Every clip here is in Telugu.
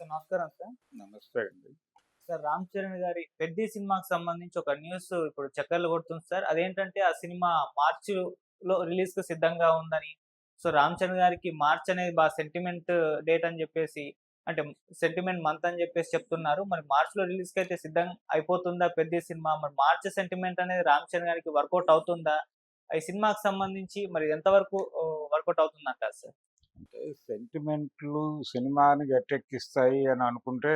సార్ నమస్కారం సార్. నమస్తే అండి. సార్ రామ్ చరణ్ గారి పెద్ద సినిమాకి సంబంధించి ఒక న్యూస్ ఇప్పుడు చక్కర్లు కొడుతుంది సార్. అదేంటంటే ఆ సినిమా మార్చి లో రిలీజ్కు సిద్ధంగా ఉందని సో రామ్ చరణ్ గారికి మార్చ్ అనేది బాగా సెంటిమెంట్ డేట్ అని చెప్పేసి అంటే సెంటిమెంట్ మంత్ అని చెప్పేసి చెప్తున్నారు. మరి మార్చ్లో రిలీజ్కి అయితే సిద్ధం అయిపోతుందా పెద్ద సినిమా? మరి మార్చ్ సెంటిమెంట్ అనేది రామ్ చరణ్ గారికి వర్కౌట్ అవుతుందా? ఈ సినిమాకి సంబంధించి మరి ఎంతవరకు వర్కౌట్ అవుతుంది అంటారు సార్? అంటే సెంటిమెంట్లు సినిమాని గట్టెక్కిస్తాయి అని అనుకుంటే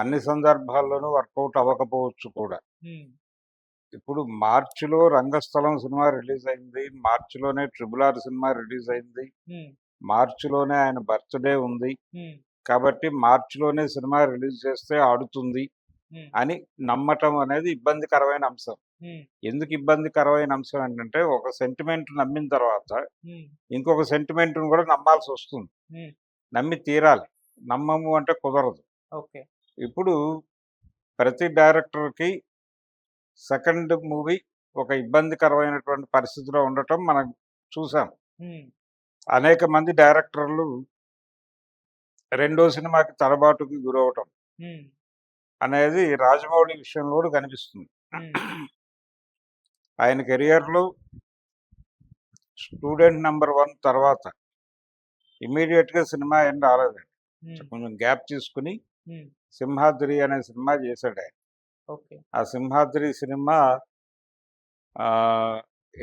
అన్ని సందర్భాల్లోనూ వర్కౌట్ అవ్వకపోవచ్చు కూడా. ఇప్పుడు మార్చిలో రంగస్థలం సినిమా రిలీజ్ అయింది మార్చిలోనే ట్రిపుల్ ఆర్ సినిమా రిలీజ్ అయింది మార్చిలోనే ఆయన బర్త్డే ఉంది. కాబట్టి మార్చిలోనే సినిమా రిలీజ్ చేస్తే ఆడుతుంది అని నమ్మటం అనేది ఇబ్బందికరమైన అంశం. ఎందుకు ఇబ్బందికరమైన అంశం ఏంటంటే ఒక సెంటిమెంట్ నమ్మిన తర్వాత ఇంకొక సెంటిమెంట్ను కూడా నమ్మాల్సి వస్తుంది. నమ్మి తీరాలి. నమ్మము అంటే కుదరదు. ఇప్పుడు ప్రతి డైరెక్టర్కి సెకండ్ మూవీ ఒక ఇబ్బందికరమైనటువంటి పరిస్థితిలో ఉండటం మనం చూసాం. అనేక మంది డైరెక్టర్లు రెండో సినిమాకి తడబాటుకి గురవటం అనేది రాజమౌళి విషయంలో కూడా కనిపిస్తుంది. ఆయన కెరియర్లో స్టూడెంట్ నెంబర్ వన్ తర్వాత ఇమీడియట్గా సినిమా ఏం రాలేదండి. కొంచెం గ్యాప్ తీసుకుని. సింహాద్రి అనే సినిమా చేశాడు ఆయన. ఓకే. ఆ సింహాద్రి సినిమా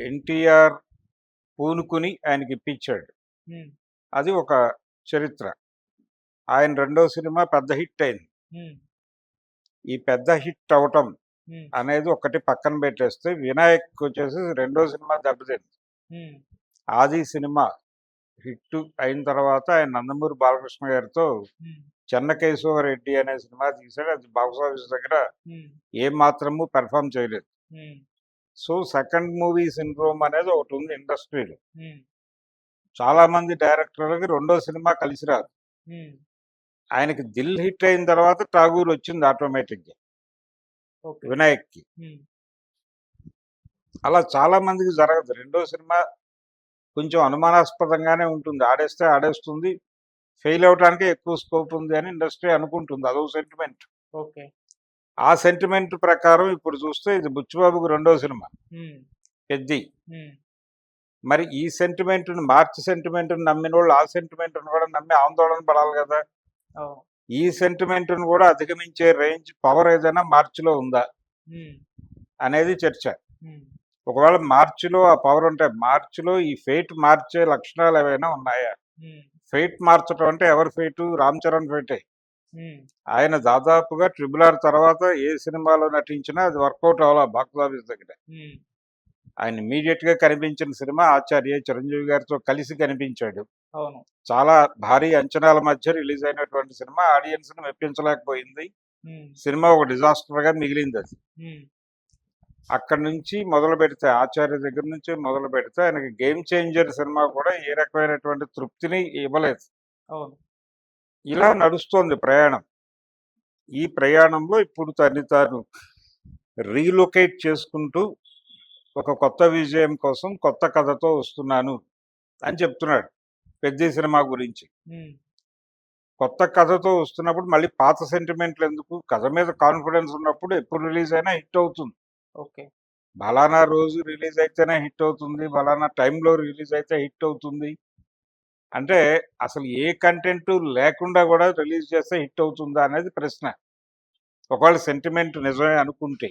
ఎన్టీఆర్ పూనుకుని ఆయనకి ఇప్పించాడు. అది ఒక చరిత్ర. ఆయన రెండో సినిమా పెద్ద హిట్ అయింది. ఈ పెద్ద హిట్ అవటం అనేది ఒకటి పక్కన పెట్టేస్తే వినాయక్ వచ్చేసి రెండో సినిమా దెబ్బతింది. ఆది సినిమా హిట్ అయిన తర్వాత ఆయన నందమూరి బాలకృష్ణ గారితో చెన్నకేశవ రెడ్డి అనే సినిమా తీశాడు. అది బాక్స్ ఆఫీస్ దగ్గర ఏం మాత్రము పెర్ఫామ్ చేయలేదు. సో సెకండ్ మూవీ సిండ్రోమ్ అనేది ఒకటి ఉంది ఇండస్ట్రీలో. చాలా మంది డైరెక్టర్లకి రెండో సినిమా కలిసి రాదు. ఆయనకి దిల్ హిట్ అయిన తర్వాత ఠాగూర్ వచ్చింది ఆటోమేటిక్గా. వినాయక్కి. అలా చాలా మందికి జరగదు. రెండో సినిమా కొంచెం అనుమానాస్పదంగానే ఉంటుంది. ఆడేస్తే ఆడేస్తుంది ఫెయిల్ అవడానికి ఎక్కువ స్కోప్ ఉంది అని ఇండస్ట్రీ అనుకుంటుంది. అదో సెంటిమెంట్. ఓకే. ఆ సెంటిమెంట్ ప్రకారం ఇప్పుడు చూస్తే ఇది బుచ్చిబాబుకి రెండో సినిమా. పెద్ది. మరి ఈ సెంటిమెంట్ని మార్చి సెంటిమెంట్ని నమ్మిన వాళ్ళు ఆ సెంటిమెంట్ని కూడా నమ్మి ఆందోళన పడాలి కదా! ఈ సెంటిమెంట్ను కూడా అధిగమించే రేంజ్ పవర్ ఏదైనా మార్చిలో ఉందా? అనేది చర్చ. ఒకవేళ మార్చిలో ఆ పవర్ ఉంటే మార్చిలో ఈ ఫెయిట్ మార్చే లక్షణాలు ఏవైనా ఉన్నాయా? ఫెయిట్ మార్చడం అంటే ఎవరి ఫెయిట్ రామ్ చరణ్ ఫెయిటే ఆయన దాదాపుగా ట్రిపుల్ ఆర్ తర్వాత ఏ సినిమాలో నటించినా అది వర్కౌట్ అవ్వాలా బాక్స్ ఆఫీస్ దగ్గర? ఆయన ఇమీడియట్గా కనిపించిన సినిమా ఆచార్య చిరంజీవి గారితో కలిసి కనిపించాడు. అవును. చాలా భారీ అంచనాల మధ్య రిలీజ్ అయినటువంటి సినిమా ఆడియన్స్ను మెప్పించలేకపోయింది సినిమా ఒక డిజాస్టర్గా మిగిలింది అది. అక్కడి నుంచి మొదలు పెడితే ఆచార్య దగ్గర నుంచి మొదలు పెడితే ఆయనకి గేమ్ చేంజర్ సినిమా కూడా ఏ రకమైనటువంటి తృప్తిని ఇవ్వలేదు. ఇలా నడుస్తోంది ప్రయాణం. ఈ ప్రయాణంలో ఇప్పుడు తన్ని తాను రీలొకేట్ చేసుకుంటూ ఒక కొత్త విజయం కోసం కొత్త కథతో వస్తున్నాను అని చెప్తున్నాడు. పెద్ద సినిమా గురించి. కొత్త కథతో వస్తున్నప్పుడు మళ్ళీ పాత సెంటిమెంట్లు ఎందుకు? కథ మీద కాన్ఫిడెన్స్ ఉన్నప్పుడు ఎప్పుడు రిలీజ్ అయినా హిట్ అవుతుంది. ఓకే. బలానా రోజు రిలీజ్ అయితేనే హిట్ అవుతుంది. బలానా టైంలో రిలీజ్ అయితే హిట్ అవుతుంది. అంటే అసలు ఏ కంటెంట్ లేకుండా కూడా రిలీజ్ చేస్తే హిట్ అవుతుందా అనేది ప్రశ్న. ఒకవేళ సెంటిమెంట్ నిజమే అనుకుంటే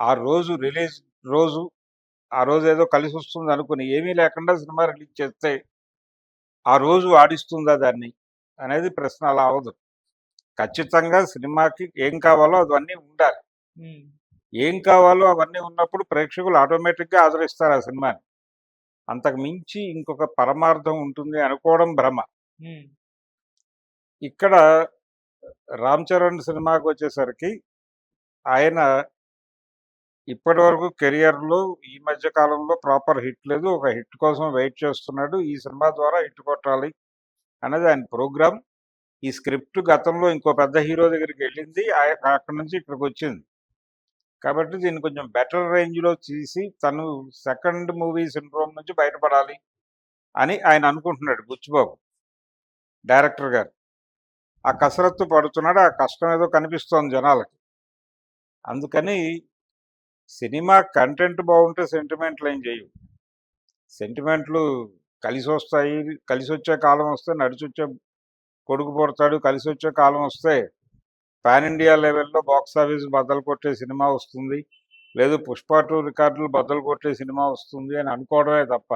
ఆ రోజు రిలీజ్ రోజు ఆ రోజు ఏదో కలిసి వస్తుంది అనుకుని ఏమీ లేకుండా సినిమా రిలీజ్ చేస్తే ఆ రోజు ఆడిస్తుందా దాన్ని అనేది ప్రశ్న అలా అవదు ఖచ్చితంగా సినిమాకి ఏం కావాలో అవన్నీ ఉండాలి. ఏం కావాలో అవన్నీ ఉన్నప్పుడు ప్రేక్షకులు ఆటోమేటిక్గా ఆదరిస్తారు ఆ సినిమాని. అంతకు మించి ఇంకొక పరమార్థం ఉంటుంది అనుకోవడం భ్రమ. ఇక్కడ రామ్ చరణ్ సినిమాకి వచ్చేసరికి ఆయన ఇప్పటి వరకు కెరియర్లో ఈ మధ్య కాలంలో ప్రాపర్ హిట్ లేదు. ఒక హిట్ కోసం వెయిట్ చేస్తున్నాడు. ఈ సినిమా ద్వారా హిట్ కొట్టాలి అనేది ఆయన ప్రోగ్రామ్. ఈ స్క్రిప్ట్ గతంలో ఇంకో పెద్ద హీరో దగ్గరికి వెళ్ళింది. ఆయ- అక్కడి నుంచి ఇక్కడికి వచ్చింది. కాబట్టి దీన్ని కొంచెం బెటర్ రేంజ్లో తీసి తను సెకండ్ మూవీ సిండ్రోమ్ నుంచి బయటపడాలి అని ఆయన అనుకుంటున్నాడు బుచ్చిబాబు డైరెక్టర్ గారు. ఆ కసరత్తు పడుతున్నాడు. ఆ కష్టం ఏదో కనిపిస్తోంది జనాలకి. అందుకని సినిమా కంటెంట్ బాగుంటే సెంటిమెంట్లు ఏం చేయవు. సెంటిమెంట్లు కలిసి వస్తాయి కలిసి వచ్చే కాలం వస్తే నడిచి వచ్చే కొడుకు పుడతాడు కలిసి వచ్చే కాలం వస్తే పాన్ ఇండియా లెవెల్లో బాక్స్ ఆఫీస్ బద్దలు కొట్టే సినిమా వస్తుంది లేదు పుష్ప టూ రికార్డులు బద్దలు కొట్టే సినిమా వస్తుంది అని అనుకోవడమే తప్ప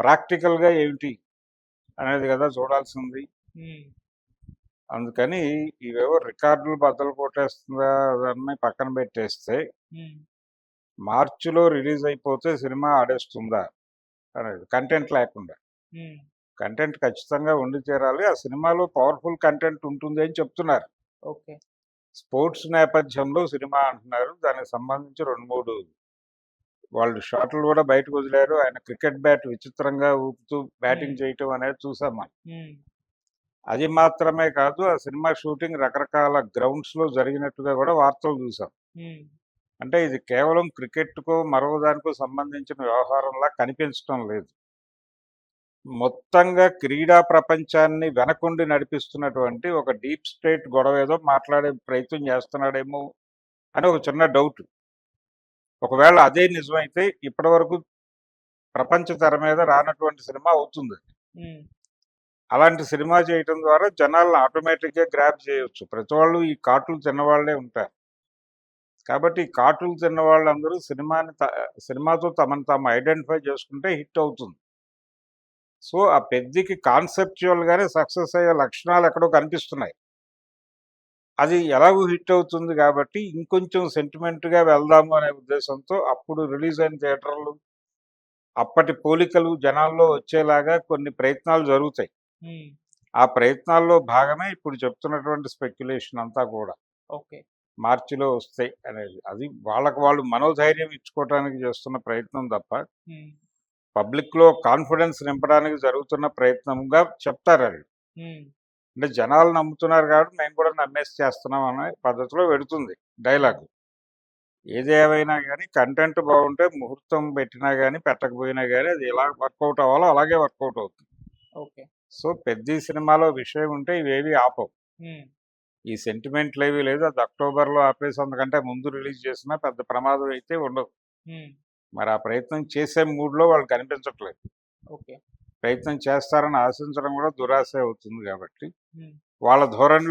ప్రాక్టికల్గా ఏమిటి అనేది కదా చూడాల్సింది. అందుకని ఇవేవో రికార్డులు బద్దలు కొట్టేస్తుందా అన్నీ పక్కన పెట్టేస్తే మార్చిలో రిలీజ్ అయిపోతే సినిమా ఆడేస్తుందా అనేది కంటెంట్ లేకుండా. కంటెంట్ ఖచ్చితంగా ఉండి తీరాలి ఆ సినిమాలో పవర్ఫుల్ కంటెంట్ ఉంటుంది అని చెప్తున్నారు. ఓకే. స్పోర్ట్స్ నేపథ్యంలో సినిమా అంటున్నారు. దానికి సంబంధించి రెండు మూడు వాళ్ళు షాట్లు కూడా బయటకు వదిలారు. ఆయన క్రికెట్ బ్యాట్ విచిత్రంగా ఊపుతూ బ్యాటింగ్. చేయటం అనేది చూసాం మనం. అది మాత్రమే కాదు ఆ సినిమా షూటింగ్ రకరకాల గ్రౌండ్స్లో జరిగినట్టుగా కూడా వార్తలు చూసాం. అంటే ఇది కేవలం క్రికెట్కో మరో దానికో సంబంధించిన వ్యవహారంలా కనిపించడం లేదు. మొత్తంగా క్రీడా ప్రపంచాన్ని వెనకుండి నడిపిస్తున్నటువంటి ఒక డీప్ స్టేట్ గొడవ ఏదో మాట్లాడే ప్రయత్నం చేస్తున్నాడేమో అని ఒక చిన్న డౌట్. ఒకవేళ అదే నిజమైతే ఇప్పటి వరకు ప్రపంచ తెర మీద రానటువంటి సినిమా అవుతుంది. అలాంటి సినిమా చేయటం ద్వారా జనాలను ఆటోమేటిక్గా గ్రాప్ చేయొచ్చు. ప్రతి వాళ్ళు ఈ కార్టులు తిన్నవాళ్ళే ఉంటారు. కాబట్టి ఈ కార్టులు తిన్న వాళ్ళందరూ సినిమాని త- సినిమాతో తమను తాము ఐడెంటిఫై చేసుకుంటే హిట్ అవుతుంది. సో ఆ పెద్దకి కాన్సెప్చువల్గానే సక్సెస్ అయ్యే లక్షణాలు ఎక్కడో కనిపిస్తున్నాయి. అది ఎలాగూ హిట్ అవుతుంది కాబట్టి ఇంకొంచెం సెంటిమెంట్గా వెళ్దాము అనే ఉద్దేశంతో అప్పుడు రిలీజ్ అయిన థియేటర్లు అప్పటి పోలికలు జనాల్లో వచ్చేలాగా కొన్ని ప్రయత్నాలు జరుగుతాయి. ఆ ప్రయత్నాల్లో భాగమే ఇప్పుడు చెప్తున్నటువంటి స్పెక్యులేషన్ అంతా కూడా. ఓకే. మార్చిలో వస్తాయి అనేది. అది వాళ్ళకు వాళ్ళు మనోధైర్యం ఇచ్చుకోవడానికి చేస్తున్న ప్రయత్నం తప్ప పబ్లిక్లో కాన్ఫిడెన్స్ నింపడానికి జరుగుతున్న ప్రయత్నంగా చెప్తారు అది అంటే జనాలు నమ్ముతున్నారు కాబట్టి మేము కూడా నమ్మేసి చేస్తున్నాం అనే పద్ధతిలో పెడుతుంది డైలాగ్. ఏది ఏమైనా కానీ కంటెంట్ బాగుంటే ముహూర్తం పెట్టినా కానీ పెట్టకపోయినా కానీ అది ఎలా వర్కౌట్ అవ్వాలో అలాగే వర్కౌట్ అవుతుంది. ఓకే. సో పెద్ద సినిమాలో విషయం ఉంటే ఇవేవి ఆపవు. ఈ సెంటిమెంట్లు ఏవి లేదు అది అక్టోబర్లో ఆపేసి అందుకంటే ముందు రిలీజ్ చేసినా పెద్ద ప్రమాదం అయితే ఉండదు. మరి ఆ ప్రయత్నం చేసే మూడ్లో వాళ్ళు కనిపించట్లేదు. ఓకే. ప్రయత్నం చేస్తారని ఆశించడం కూడా దురాశ అవుతుంది కాబట్టి. వాళ్ళ ధోరణిలో